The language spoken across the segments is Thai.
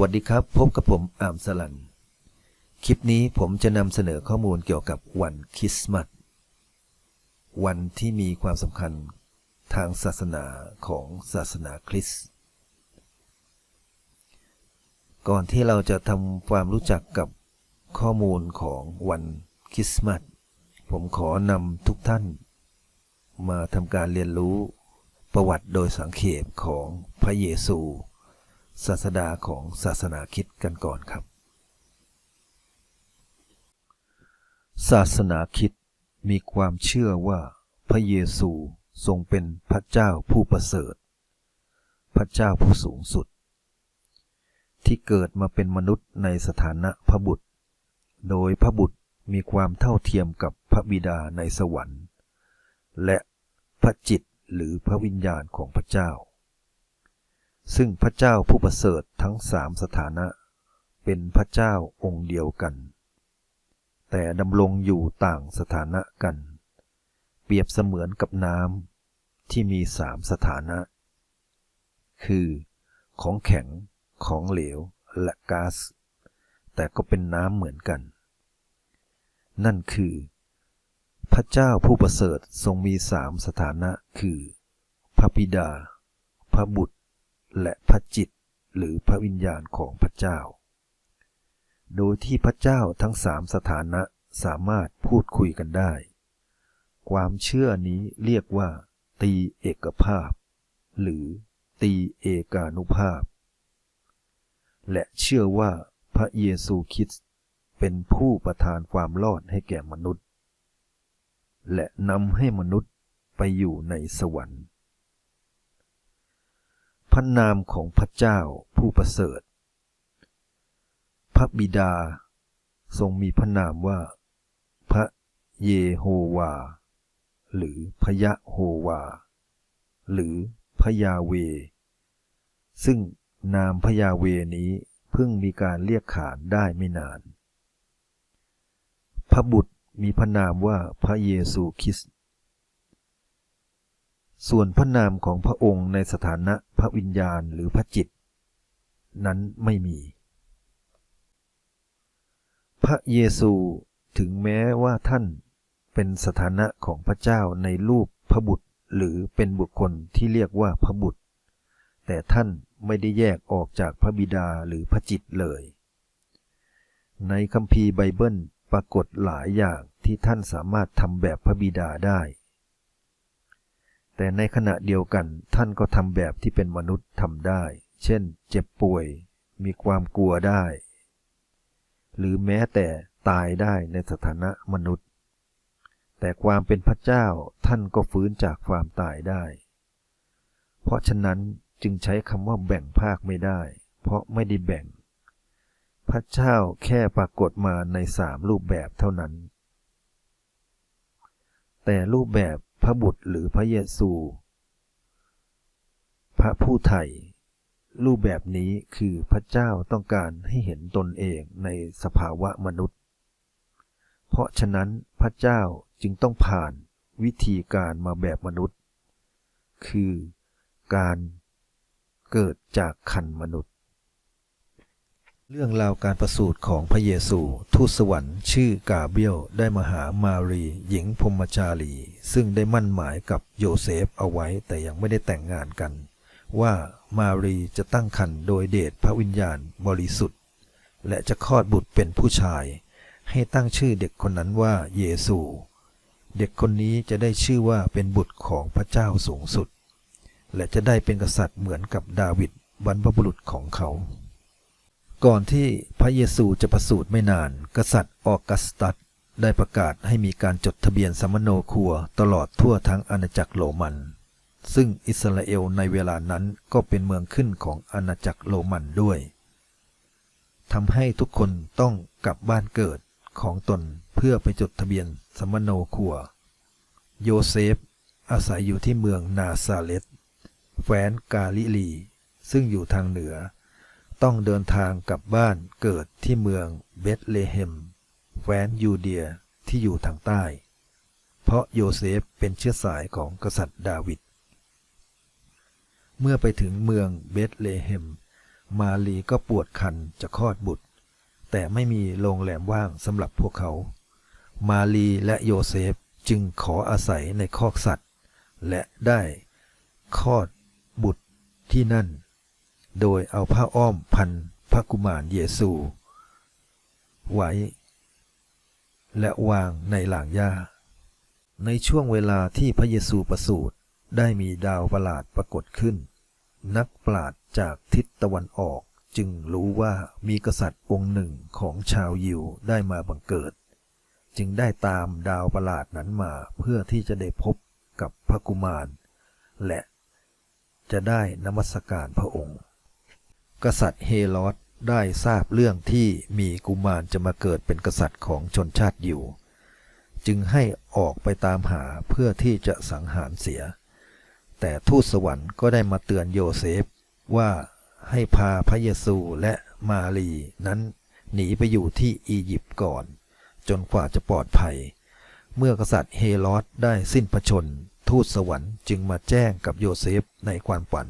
วัสดีครับ พบกับผมอามสลัน คลิปนี้ผมจะนำเสนอข้อมูลเกี่ยวกับวันคริสต์มาส วันที่มีความสำคัญทางศาสนาของศาสนาคริสต์ ก่อนที่เราจะทำความรู้จักกับข้อมูลของวันคริสต์มาส ผมขอนำทุกท่าน มาทำการเรียนรู้ประวัติโดยสังเขปของพระเยซู ศาสดาของศาสนาคิดกันก่อนครับ ศาสนาคิดมีความเชื่อว่าพระเยซูทรงเป็นพระเจ้าผู้ประเสริฐ พระเจ้าผู้สูงสุด ที่เกิดมาเป็นมนุษย์ในสถานะพระบุตร โดยพระบุตรมีความเท่าเทียมกับพระบิดาในสวรรค์ และพระจิตหรือพระวิญญาณของพระเจ้า ซึ่งพระเจ้าผู้ประเสริฐทั้งสามสถานะ เป็นพระเจ้าองค์เดียวกัน แต่ดำรงอยู่ต่างสถานะกัน เปรียบเสมือนกับน้ำที่มีสามสถานะ คือ ของแข็ง ของเหลว และก๊าซแต่ก็เป็นน้ำเหมือนกัน นั่นคือ พระเจ้าผู้ประเสริฐทรงมีสามสถานะคือ พระบิดา พระบุตร และพระจิตหรือพระวิญญาณของพระเจ้า โดยที่พระเจ้าทั้งสามสถานะสามารถพูดคุยกันได้ ความเชื่อนี้เรียกว่า ตีเอกภาพ หรือตีเอกานุภาพ และเชื่อว่าพระเยซูคริสต์เป็นผู้ประทานความรอดให้แก่มนุษย์ และนำให้มนุษย์ไปอยู่ในสวรรค์ พระนามของพระเจ้าผู้ประเสริฐ พระบิดาทรงมีพระนามว่า พระเยโฮวา หรือพระยะโฮวา หรือพระยาเว ซึ่งนามพระยาเวนี้เพิ่งมีการเรียกขานได้ไม่นาน พระบุตรมีพระนามว่าพระเยซูคริสต์ ส่วนพระนามของพระองค์ในสถานะพระวิญญาณหรือพระจิต นั้นไม่มี พระเยซูถึงแม้ว่าท่านเป็นสถานะของพระเจ้าในรูปพระบุตรหรือเป็นบุคคลที่เรียกว่าพระบุตร แต่ท่านไม่ได้แยกออกจากพระบิดาหรือพระจิตเลย ในคัมภีร์ไบเบิลปรากฏหลายอย่างที่ท่านสามารถทำแบบพระบิดาได้ แต่ในขณะเดียวกันท่านก็ทำแบบที่เป็นมนุษย์ทำได้ เช่น เจ็บป่วย มีความกลัวได้ หรือแม้แต่ตายได้ในสถานะมนุษย์ แต่ความเป็นพระเจ้าท่านก็ฟื้นจากความตายได้ เพราะฉะนั้นจึงใช้คำว่าแบ่งภาคไม่ได้ เพราะไม่ได้แบ่ง พระเจ้าแค่ปรากฏมาในสามรูปแบบเท่านั้น แต่รูปแบบ พระบุตรหรือพระเยซู พระผู้ไถ่รูปแบบนี้คือพระเจ้าต้องการให้เห็นตนเองในสภาวะมนุษย์ เพราะฉะนั้นพระเจ้าจึงต้องผ่านวิธีการมาแบบมนุษย์ คือการเกิดจากคันมนุษย์ เรื่องราวการประสูติของพระเยซู ทูตสวรรค์ชื่อกาเบียลได้มาหามารี หญิงพรมจารี ซึ่งได้มั่นหมายกับโยเซฟเอาไว้แต่ยังไม่ได้แต่งงานกัน ว่ามารีจะตั้งครรภ์โดยเดชพระวิญญาณบริสุทธิ์ และจะคลอดบุตรเป็นผู้ชาย ให้ตั้งชื่อเด็กคนนั้นว่าเยซู เด็กคนนี้จะได้ชื่อว่าเป็นบุตรของพระเจ้าสูงสุด และจะได้เป็นกษัตริย์เหมือนกับดาวิดบรรพบุรุษของเขา ก่อนที่พระเยซูจะประสูติไม่นาน กษัตริย์ออกัสตัสได้ประกาศให้มีการจดทะเบียนสมโนครัวตลอดทั่วทั้งอาณาจักรโรมัน ซึ่งอิสราเอลในเวลานั้นก็เป็นเมืองขึ้นของอาณาจักรโรมันด้วยทำให้ทุกคนต้องกลับบ้านเกิดของตนเพื่อไปจดทะเบียนสมโนครัว โยเซฟ อาศัยอยู่ที่เมืองนาซาเลตแคว้นกาลิลี ซึ่งอยู่ทางเหนือ ต้องเดินทางกลับบ้านเกิดที่เมืองเบธเลเฮมแคว้นยูเดียที่อยู่ทางใต้ เพราะโยเซฟเป็นเชื้อสายของกษัตริย์ดาวิด เมื่อไปถึงเมืองเบธเลเฮม มาลีก็ปวดคันจะคลอดบุตร แต่ไม่มีโรงแรมว่างสำหรับพวกเขา มาลีและโยเซฟจึงขออาศัยในคอกสัตว์ และได้คลอดบุตรที่นั่น โดยเอาผ้าอ้อมพันพระกุมารเยซู ไว้ และวางในหลางหญ้า ในช่วงเวลาที่พระเยซูประสูติได้มีดาวประหลาดปรากฏขึ้น นักปราชญ์จากทิศตะวันออกจึงรู้ว่ามีกษัตริย์องค์หนึ่งของชาวยิวได้มาบังเกิด จึงได้ตามดาวประหลาดนั้นมาเพื่อที่จะได้พบกับพระกุมาร และจะได้นมัสการพระองค์ กษัตริย์เฮโรดได้ทราบเรื่องที่มีกุมารจะมาเกิดเป็นกษัตริย์ของชนชาติอยิวจึงให้ออกไปตามหาเพื่อที่จะสังหารเสีย แต่ทูตสวรรค์ก็ได้มาเตือนโยเซฟว่าให้พาพระเยซูและมารีนั้นหนีไปอยู่ที่อียิปต์ก่อน จนกว่าจะปลอดภัย เมื่อกษัตริย์เฮโรดได้สิ้นพระชน ทูตสวรรค์จึงมาแจ้งกับโยเซฟในความฝัน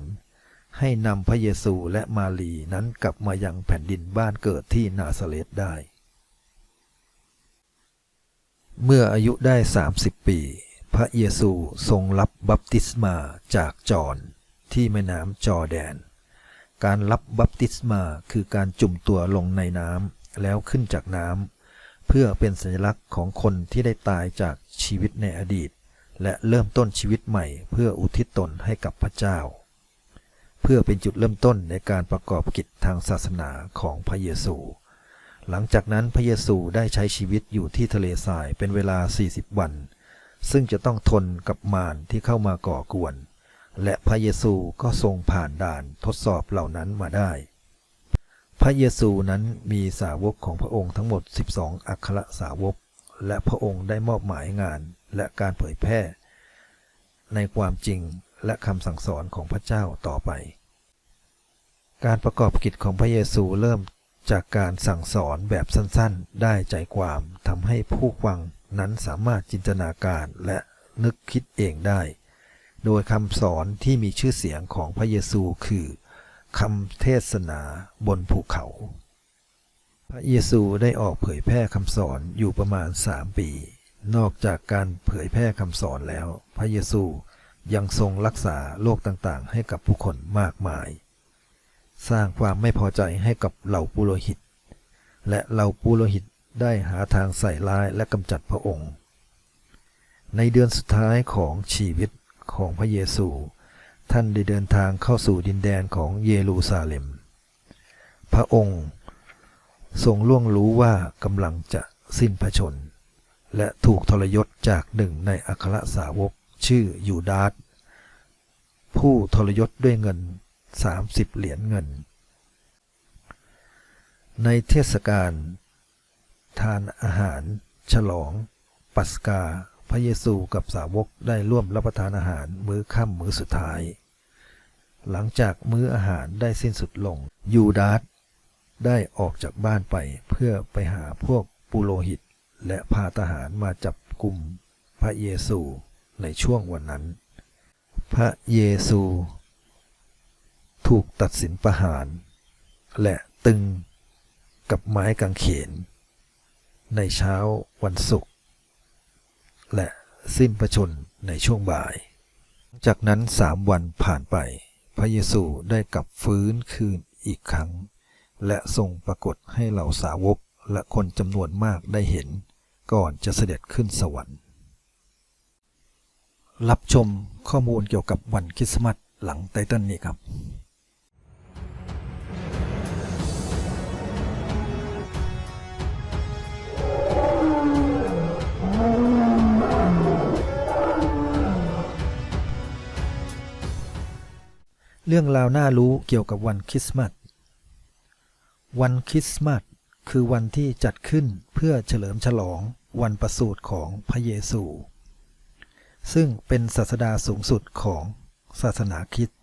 ให้นำพระเยซูและมารีนั้นกลับมายังแผ่นดินบ้านเกิดที่นาซาเรตได้ เมื่ออายุได้ 30 ปี พระเยซูทรงรับบัพติศมาจากจอห์นที่แม่น้ำจอแดน การรับบัพติศมาคือการจุ่มตัวลงในน้ำแล้วขึ้นจากน้ำเพื่อเป็นสัญลักษณ์ของคนที่ได้ตายจากชีวิตในอดีต และเริ่มต้นชีวิตใหม่เพื่ออุทิศตนให้กับพระเจ้า เพื่อเป็นจุดเริ่มต้นในการประกอบกิจทางศาสนาของพระเยซู หลังจากนั้นพระเยซูได้ใช้ชีวิตอยู่ที่ทะเลทรายเป็นเวลา 40 วัน ซึ่งจะต้องทนกับมารที่เข้ามาก่อกวน และพระเยซูก็ทรงผ่านด่านทดสอบเหล่านั้นมาได้ พระเยซูนั้นมีสาวกของพระองค์ทั้งหมด 12 อัครสาวก และพระองค์ได้มอบหมายงานและการเผยแพร่ ในความจริง และคำสั่งสอนของพระเจ้าต่อไป การประกอบกิจของพระเยซูเริ่มจากการสั่งสอนแบบสั้นๆ ได้ใจความทำให้ผู้ฟังนั้นสามารถจินตนาการและนึกคิดเองได้ โดยคำสอนที่มีชื่อเสียงของพระเยซูคือคำเทศนาบนภูเขา พระเยซูได้ออกเผยแพร่คำสอนอยู่ประมาณ3ปี นอกจากการเผยแพร่คำสอนแล้ว พระเยซู ยังทรงรักษาโรคต่างๆ ให้กับผู้คนมากมาย สร้างความไม่พอใจให้กับเหล่าปุโรหิต และเหล่าปุโรหิตได้หาทางใส่ร้ายและกำจัดพระองค์ ในเดือนสุดท้ายของชีวิตของพระเยซู ท่านได้เดินทางเข้าสู่ดินแดนของเยรูซาเล็ม พระองค์ทรงล่วงรู้ว่ากำลังจะสิ้นพระชน และถูกทรยศจากหนึ่งในอัครสาวก ชื่อยูดาสผู้ทรยศด้วยเงิน 30 เหรียญเงิน ในเทศกาลทานอาหาร ฉลอง ปัสกา พระเยซูกับสาวกได้ร่วมรับประทานอาหารมื้อค่ำมื้อสุดท้าย หลังจากมื้ออาหารได้สิ้นสุดลง ยูดาสได้ออกจากบ้านไปเพื่อไปหาพวกปุโรหิต และพาทหารมาจับกลุ่มพระเยซู ในช่วงวันนั้น พระเยซู ถูกตัดสินประหาร และตึงกับไม้กางเขน ในเช้าวันศุกร์และสิ้นพระชนในช่วงบ่าย จากนั้นสามวันผ่านไป พระเยซูได้กลับฟื้นคืนอีกครั้ง และทรงปรากฏให้เหล่าสาวกและคนจำนวนมากได้เห็น ก่อนจะเสด็จขึ้นสวรรค์ รับชมข้อมูลเกี่ยวกับวันคริสต์มาสหลังไตเติลนี้ครับเรื่องราวน่ารู้เกี่ยวกับวันคริสต์มาส วันคริสต์มาสคือวันที่จัดขึ้นเพื่อเฉลิมฉลองวันประสูติของพระเยซู ซึ่งเป็นศาสดาสูงสุดของศาสนาคริสต์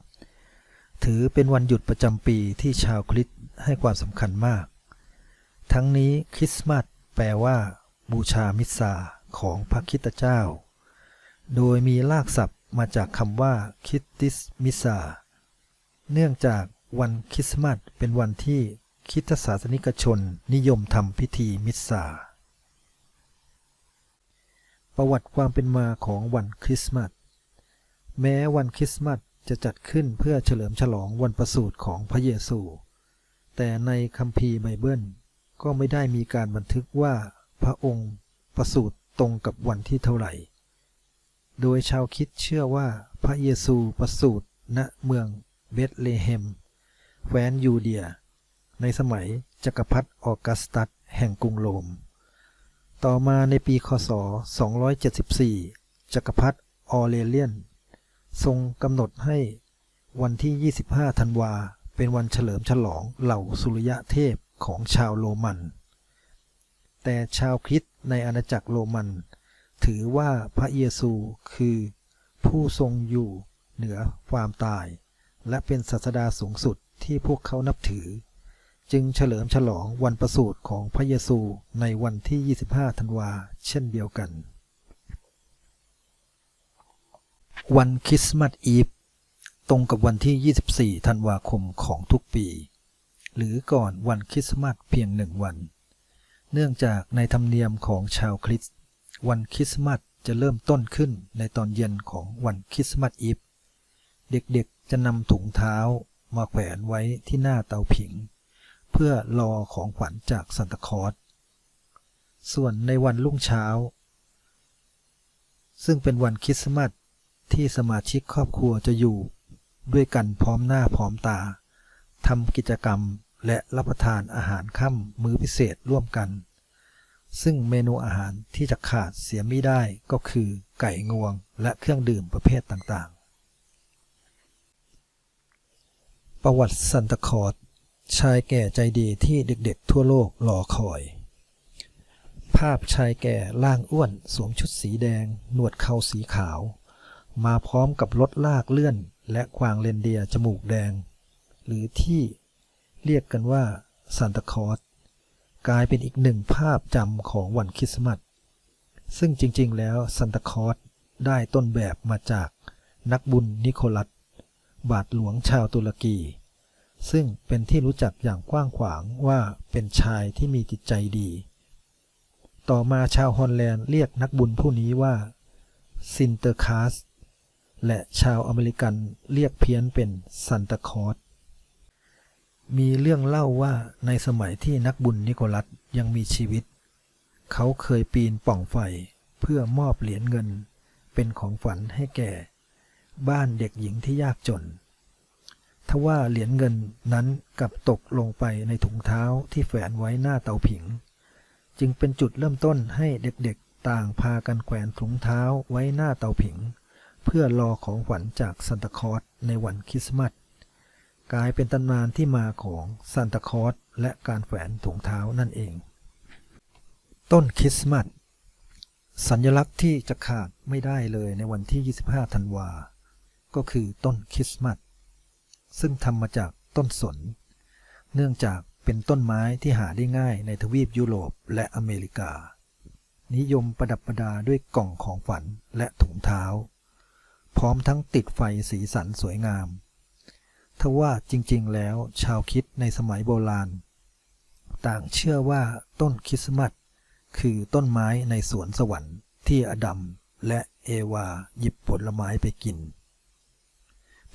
ถือเป็นวันหยุดประจำปีที่ชาวคริสต์ให้ความสำคัญมาก ทั้งนี้คริสต์มาสแปลว่า บูชามิสซาของพระคิตเจ้า โดยมีรากศัพท์มาจากคำว่าคิตติสมิสซาเนื่องจากวันคริสต์มาสเป็นวันที่คริสตศาสนิกชนนิยมทำพิธีมิสซา ประวัติความเป็นมาของวันคริสต์มาส แม้วันคริสต์มาสจะจัดขึ้นเพื่อเฉลิมฉลองวันประสูติของพระเยซู แต่ในคัมภีร์ไบเบิล ก็ไม่ได้มีการบันทึกว่าพระองค์ประสูติตรงกับวันที่เท่าไหร่ โดยชาวคิดเชื่อว่าพระเยซูประสูติณเมืองเบธเลเฮมแคว้นยูเดีย ในสมัยจักรพรรดิออกัสตัสแห่งกรุงโรม ต่อมาในปีคศ 274 จักรพรรดิออเรเลียน ทรงกำหนดให้วันที่ 25 ธันวา เป็นวันเฉลิมฉลองเหล่าสุริยะเทพของชาวโรมัน แต่ชาวคริสต์ในอาณาจักรโรมัน ถือว่าพระเยซูคือผู้ทรงอยู่เหนือความตาย และเป็นศาสดาสูงสุดที่พวกเขานับถือ จึงเฉลิมฉลองวันประสูติของพระเยซูในวันที่ 25 ธันวาเช่นเดียวกัน วันคริสต์มาสอีฟตรงกับวันที่ 24 ธันวาคมของทุกปี หรือก่อนวันคริสต์มาสเพียงหนึ่งวัน เนื่องจากในธรรมเนียมของชาวคริสต์วันคริสต์มาสจะเริ่มต้นขึ้นในตอนเย็นของวันคริสต์มาสอีฟเด็กๆจะนำถุงเท้ามาแขวนไว้ที่หน้าเตาผิง เพื่อรอของขวัญจากซันตาคอสส่วนในวันรุ่งเช้า ซึ่งเป็นวันคริสต์มาสที่สมาชิกครอบครัวจะอยู่ด้วยกันพร้อมหน้าพร้อมตาทำกิจกรรมและรับประทานอาหารค่ำมื้อพิเศษร่วมกัน ซึ่งเมนูอาหารที่จะขาดเสียไม่ได้ก็คือไก่งวงและเครื่องดื่มประเภทต่างๆ ประวัติซันตาคลอส ชายแก่ใจดีที่เด็กๆทั่วโลกรอคอย ภาพชายแก่ร่างอ้วนสวมชุดสีแดง หนวดเขาสีขาว มาพร้อมกับรถลากเลื่อน และควางเรนเดียจมูกแดง หรือที่เรียกกันว่าซานตาคอสกลายเป็นอีกหนึ่งภาพจำของวันคริสต์มาสซึ่งจริงๆ แล้วซานตาคอสได้ต้นแบบมาจากนักบุญนิโคลัส บาทหลวงชาวตุรกี ซึ่งเป็นที่รู้จักอย่างกว้างขวางว่าเป็นชายที่มีจิตใจดี ต่อมาชาวฮอลแลนด์เรียกนักบุญผู้นี้ว่าซินเตอร์คาสและชาวอเมริกันเรียกเพี้ยนเป็นซันตาคอสมีเรื่องเล่าว่าในสมัยที่นักบุญนิโคลัสยังมีชีวิต เขาเคยปีนป่องไฟเพื่อมอบเหรียญเงิน เป็นของฝันให้แก่ บ้านเด็กหญิงที่ยากจน ทว่าเหรียญเงินนั้นกลับตกลงไปในถุงเท้าที่แฝนไว้หน้าเตาผิง จึงเป็นจุดเริ่มต้นให้เด็กๆต่างพากันแขวนถุงเท้าไว้หน้าเตาผิง เพื่อรอของขวัญจากซันตาคลอสในวันคริสต์มาสกลายเป็นตำนานที่มาของซันตาคลอสและการแขวนถุงเท้านั่นเอง ต้นคริสต์มาสสัญลักษณ์ที่จะขาดไม่ได้เลยในวันที่ 25 ธันวา ก็คือต้นคริสต์มาส ซึ่งทำมาจากต้นสน เนื่องจากเป็นต้นไม้ที่หาได้ง่ายในทวีปยุโรปและอเมริกา นิยมประดับประดาด้วยกล่องของฝันและถุงเท้า พร้อมทั้งติดไฟสีสันสวยงามทว่าจริงๆ แล้วชาวคิดในสมัยโบราณ ต่างเชื่อว่าต้นคริสต์มาสคือต้นไม้ในสวนสวรรค์ที่อดัมและเอวาหยิบผลไม้ไปกิน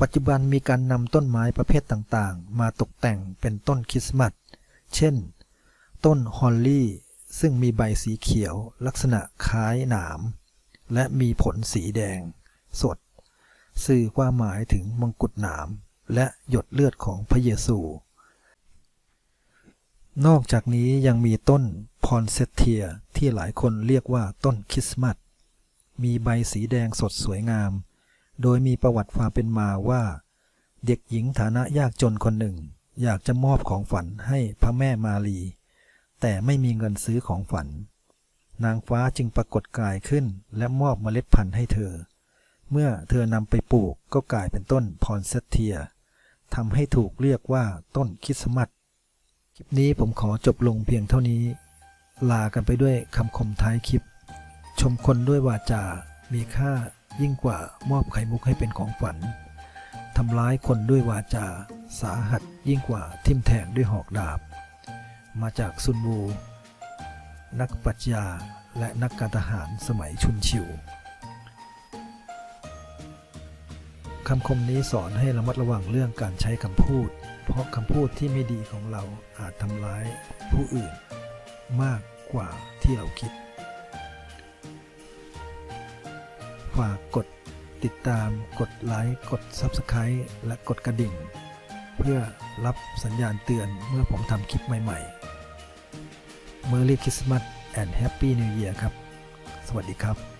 ปัจจุบันมีการนำต้นไม้ประเภทต่างๆ มาตกแต่งเป็นต้นคริสต์มาส เช่น ต้นฮอลลี่ ซึ่งมีใบสีเขียวลักษณะคล้ายหนาม และมีผลสีแดง สด สื่อความหมายถึงมงกุฎหนาม และหยดเลือดของพระเยซู นอกจากนี้ยังมีต้นพอนเซเทียที่หลายคนเรียกว่าต้นคริสต์มาส มีใบสีแดงสดสวยงาม โดยมีประวัติความเป็นมาว่า เด็กหญิงฐานะยากจนคนหนึ่ง อยากจะมอบของฝันให้พระแม่มารีแต่ไม่มีเงินซื้อของฝัน นางฟ้าจึงปรากฏกายขึ้นและมอบเมล็ดพันธุ์ให้เธอ เมื่อเธอนำไปปลูกก็กลายเป็นต้นพอนเซตเทียทำให้ถูกเรียกว่าต้นคิสมาสคลิปนี้ผมขอจบลงเพียงเท่านี้ ลากันไปด้วยคำคมท้ายคลิป ชมคนด้วยวาจา มีค่า ยิ่งกว่ามอบไข่มุกให้เป็นของฝันทำร้ายคนด้วยวาจา สาหัสยิ่งกว่าทิ่มแทงด้วยหอกดาบ มาจากซุนวูนักปรัชญาและนักการทหารสมัยชุนชิวคำคมนี้สอนให้ระมัดระวังเรื่องการใช้คำพูด เพราะคำพูดที่ไม่ดีของเราอาจทำร้ายผู้อื่นมากกว่าที่เราคิด ฝากกดติดตาม กดไลค์ กด Subscribe และกดกระดิ่ง เพื่อรับสัญญาณเตือนเมื่อผมทำคลิปใหม่ๆ Merry Christmas and Happy New Year ครับ สวัสดีครับ